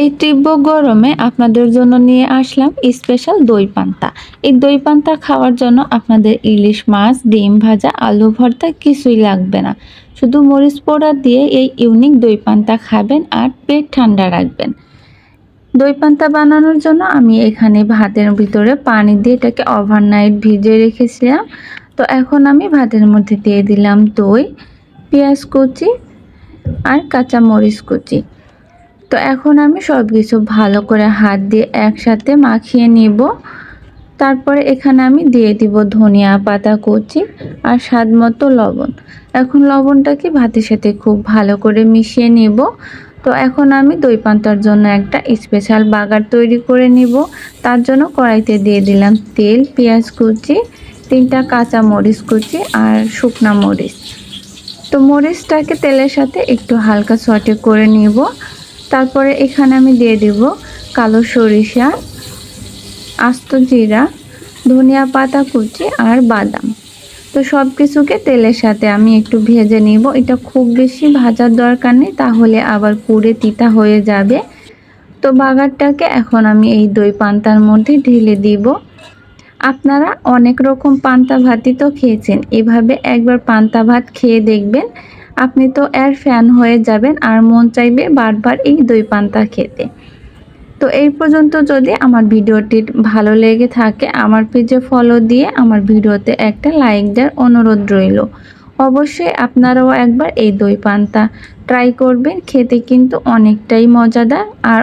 এই তীব্র গরমে আপনাদের জন্য নিয়ে আসলাম স্পেশাল দই পান্তা। এই দই পান্তা খাওয়ার জন্য আপনাদের ইলিশ মাছ, ডিম ভাজা, আলু ভর্তা কিছুই লাগবে না। শুধু মরিচ পোড়া দিয়ে এই ইউনিক দই পান্তা খাবেন আর পেট ঠান্ডা রাখবেন। দই পান্তা বানানোর জন্য আমি এখানে ভাতের ভিতরে পানি দিয়ে এটাকে ওভারনাইট ভিজিয়ে রেখেছিলাম। তো এখন আমি ভাতের মধ্যে দিয়ে দিলাম দই, পেঁয়াজ কুচি আর কাঁচা মরিচ কুচি। তো এখন আমি সব কিছু ভালো করে হাত দিয়ে একসাথে মাখিয়ে নিব। তারপরে এখানে আমি দিয়ে দিব ধনিয়া পাতা, কুচি আর স্বাদ মতো লবণ। এখন লবণটাকে ভাতের সাথে খুব ভালো করে মিশিয়ে নিব। তো এখন আমি দই পান্তার জন্য একটা স্পেশাল বাগার তৈরি করে নিব। তার জন্য কড়াইতে দিয়ে দিলাম তেল, পেঁয়াজ কুচি, তিনটা কাঁচা মরিচ কুচি আর শুকনা মরিচ। তো মরিচটাকে তেলের সাথে একটু হালকা সটে করে নিব। তারপরে এখানে আমি দিয়ে দিব কালো সরিষা, আস্ত জিরা, ধনিয়া পাতা, কুচি আর বাদাম। তো সব কিছুকে তেলের সাথে আমি একটু ভেজে নিব। এটা খুব বেশি ভাজার দরকার নেই, তাহলে আবার পুড়ে তিতা হয়ে যাবে। তো বাগারটাকে এখন আমি এই দই পান্তার মধ্যে ঢেলে দিব। আপনারা অনেক রকম পান্তা ভাতই তো খেয়েছেন, এভাবে একবার পান্তা ভাত খেয়ে দেখবেন। আপনি তো এর ফ্যান হয়ে যাবেন আর মন চাইবে বারবার এই দই পান্তা খেতে। তো এই পর্যন্ত যদি আমার ভিডিওটি ভালো লেগে থাকে, আমার পেজে ফলো দিয়ে আমার ভিডিওতে একটা লাইক দেওয়ার অনুরোধ রইল। অবশ্যই আপনারাও একবার এই দই পান্তা ট্রাই করবেন, খেতে কিন্তু অনেকটাই মজাদার আর